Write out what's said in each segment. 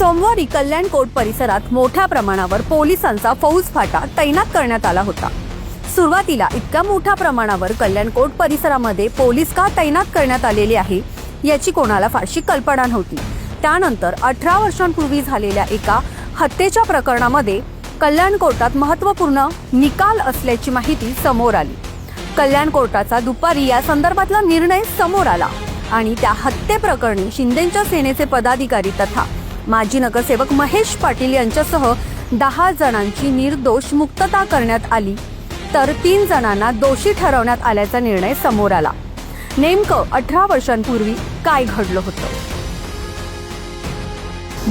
सोमवारी कल्याण कोर्ट परिसरात मोठ्या प्रमाणावर पोलिसांचा फौज फाटा तैनात करण्यात आला होता. सुरुवातीला इतक्या मोठ्या प्रमाणावर कल्याण कोर्ट परिसरामध्ये पोलीस का तैनात करण्यात आलेले आहे याची कोणाला फारशी कल्पना नव्हती. त्यानंतर अठरा वर्षांपूर्वी झालेल्या एका हत्येच्या प्रकरणामध्ये कल्याण कोर्टात महत्त्वपूर्ण निकाल असल्याची माहिती समोर आली. कल्याण कोर्टाचा दुपारी या संदर्भातला निर्णय समोर आला आणि त्या हत्येप्रकरणी शिंदेच्या सेनेचे पदाधिकारी तथा माजी नगरसेवक महेश पाटील यांच्यासह दहा जणांची निर्दोष मुक्तता करण्यात आली. तर तीन जणांना दोषी ठरवण्यात आल्याचा निर्णय समोर आला. नेमकं अठरा वर्षांपूर्वी काय घडलं होतं?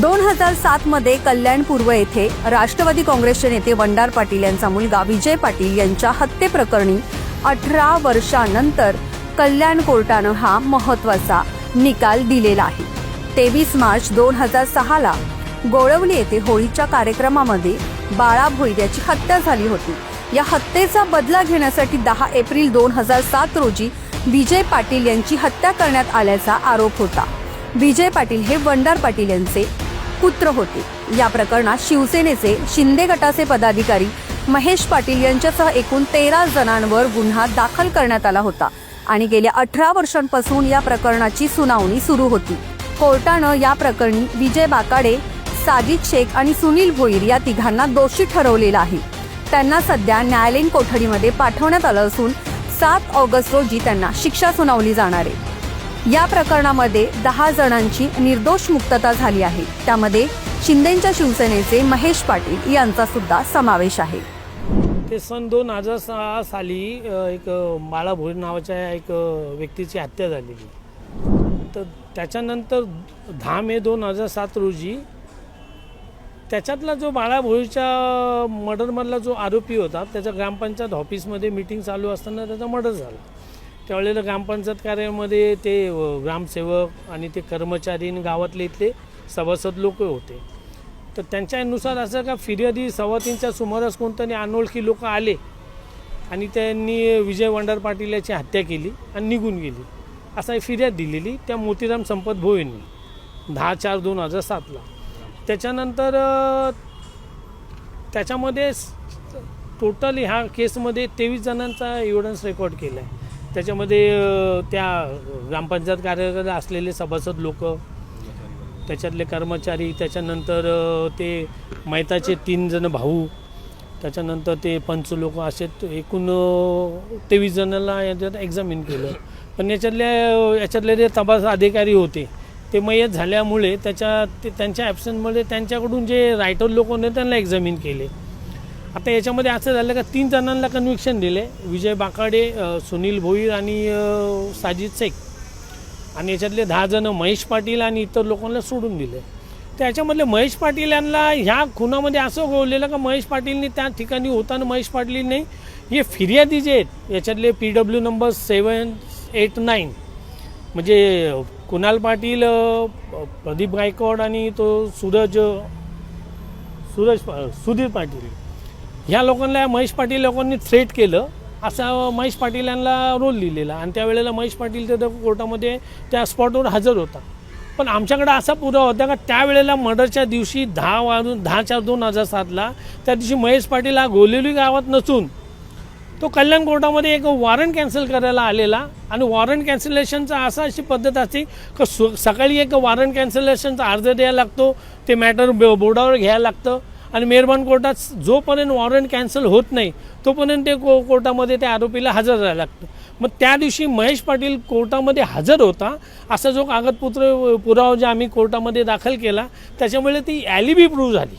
दोन हजार सात मध्ये कल्याण पूर्व येथे राष्ट्रवादी काँग्रेसचे नेते वंडार पाटील यांचा मुलगा विजय पाटील यांच्या हत्येप्रकरणी अठरा वर्षानंतर कल्याण कोर्टानं हा महत्त्वाचा निकाल दिलेला आहे. तेवीस मार्च दोन हजार सहाला गोळवली येथे होळीच्या कार्यक्रमामध्ये बाळा भोईर याची हत्या झाली होती. या हत्येचा बदला घेण्यासाठी दहा एप्रिल दोन हजार सात रोजी विजय पाटील यांची हत्या करण्यात आल्याचा आरोप होता. विजय पाटील हे वंडार पाटील यांचे पुत्र होते. या प्रकरणात शिवसेनेचे शिंदे गटाचे पदाधिकारी महेश पाटील यांच्यासह एकूण तेरा जणांवर गुन्हा दाखल करण्यात आला होता आणि गेल्या अठरा वर्षांपासून या प्रकरणाची सुनावणी सुरू होती. कोर्टानं या प्रकरणी विजय बाकाडे साजिद शेख आणि सुनील भोईर या तिघांना दोषी ठरवलेलं आहे. त्यांना सध्या न्यायालयीन कोठडीमध्ये पाठवण्यात आलं असून सात ऑगस्ट रोजी त्यांना शिक्षा सुनावली जाणार आहे. या प्रकरणामध्ये दहा जणांची निर्दोष मुक्तता झाली आहे. त्यामध्ये शिंदेच्या शिवसेनेचे महेश पाटील यांचा सुद्धा समावेश आहे. ते सन दोन हजार सहा साली एक बाळा भोईर नावाच्या एक व्यक्तीची हत्या झालेली. तर त्याच्यानंतर दहा मे दोन हजार सात रोजी त्याच्यातला जो बाळाभोळीच्या मर्डरमधला जो आरोपी होता त्याच्या ग्रामपंचायत ऑफिसमध्ये मीटिंग चालू असताना त्याचा मर्डर झाला. त्यावेळेला ग्रामपंचायत कार्यामध्ये ते ग्रामसेवक आणि ते कर्मचारी गावातले इथले सभासद लोक होते. तर त्यांच्यानुसार असं का फिर्यादी सव्वा तीनच्या सुमारास कोणतरी अनोळखी लोक आले आणि त्यांनी विजय वंडार पाटील याची हत्या केली आणि निघून गेली. असा एक फिर्याद दिलेली त्या मोतीराम संपत भोईंनी दहा चार दोन हजार सातला. त्याच्यानंतर त्याच्यामध्ये टोटल ह्या केसमध्ये तेवीस जणांचा एव्हिडन्स रेकॉर्ड केला आहे त्याच्यामध्ये त्या ग्रामपंचायत कार्यालयात असलेले सभासद लोक त्याच्यातले कर्मचारी त्याच्यानंतर ते मैताचे तीन जण भाऊ त्याच्यानंतर ते पंच लोक असे एकूण तेवीस जणांना याच्यात एक्झामिन केलं. पण याच्यातल्या याच्यातले जे तपास अधिकारी होते ते मयत झाल्यामुळे त्याच्या ते त्यांच्या ॲब्सेंटमुळे त्यांच्याकडून जे रायटर लोक होते त्यांना एक्झामिन केले. आता याच्यामध्ये असं झालं का तीन जणांना कन्व्हिक्शन दिले. विजय बाकाडे सुनील भोईर आणि साजिद शेख. आणि याच्यातले दहा जणं महेश पाटील आणि इतर लोकांना सोडून दिले. त्याच्यामधले महेश पाटील यांना ह्या खुनामध्ये असं गोवलेलं का महेश पाटीलनी त्या ठिकाणी होताना महेश पाटीलने हे फिर्यादी जे आहेत याच्यातले P W number seven eight nine. म्हणजे कुणाल पाटील प्रदीप गायकवाड आणि तो सूरज सूरज सुधीर पाटील. ह्या लोकांना महेश पाटील लोकांनी थ्रेट केलं. असा महेश पाटील यांना रोल लिहिलेला आणि त्यावेळेला महेश पाटील तिथं कोर्टामध्ये त्या स्पॉटवर हजर होता. पण आमच्याकडे असा पुरावा होता का त्यावेळेला मर्डरच्या दिवशी दहा वाजून दहा चार दोन हजार सातला त्या दिवशी महेश पाटील हा गोलेली गावात नसून तो कल्याण कोर्टामध्ये एक वॉरंट कॅन्सल करायला आलेला आणि वॉरंट कॅन्सलेशनचा असा अशी पद्धत असते की सु सकाळी एक वॉरंट कॅन्सलेशनचा अर्ज द्यायला लागतो ते मॅटर बोर्डावर घ्यायला लागतं आणि मेहरबान कोर्टात जोपर्यंत वॉरंट कॅन्सल होत नाही तोपर्यंत ते को कोर्टामध्ये त्या आरोपीला हजर राहायला लागतं. मग त्या दिवशी महेश पाटील कोर्टामध्ये हजर होता असा जो कागदपत्र पुरावा जे आम्ही कोर्टामध्ये दाखल केला त्याच्यामुळे ती ॲलिबी प्रूव्ह झाली.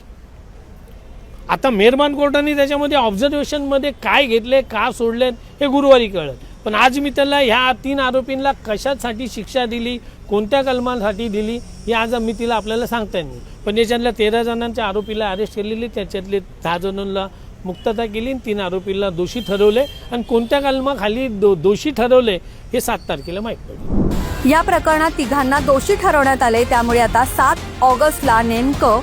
आता मेहरबान कोर्टाने त्याच्यामध्ये ऑब्झर्वेशनमध्ये काय घेतले का सोडले हे गुरुवारी कळलं. पण आज मी त्याला ह्या तीन आरोपींना कशासाठी शिक्षा दिली कोणत्या कलमासाठी दिली हे आज मी तिला आपल्याला सांगता येईल पण याच्यातल्या तेरा जणांच्या आरोपीला अरेस्ट केलेली त्याच्यातले दहा जणांना मुक्तता केली आणि तीन आरोपीला दोषी ठरवले आणि कोणत्या कलमाखाली दो दोषी ठरवले हे सात तारखेला माहीत पडलं. या प्रकरणात तिघांना दोषी ठरवण्यात आले त्यामुळे आता सात ऑगस्टला नेमकं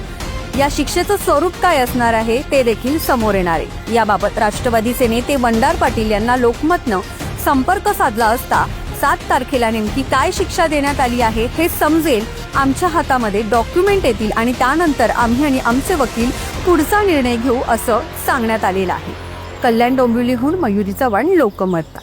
या शिक्षेचं स्वरूप काय असणार आहे ते देखील समोर येणार आहे. याबाबत राष्ट्रवादीचे नेते वंडार पाटील यांना लोकमतनं संपर्क साधला असता सात तारखेला नेमकी काय शिक्षा देण्यात आली आहे हे समजेल आमच्या हातामध्ये डॉक्युमेंट येतील आणि त्यानंतर आम्ही आणि आमचे वकील पुढचा निर्णय घेऊ असं सांगण्यात आलेलं आहे. कल्याण डोंबिवलीहून मयुरी चव्हाण लोकमत.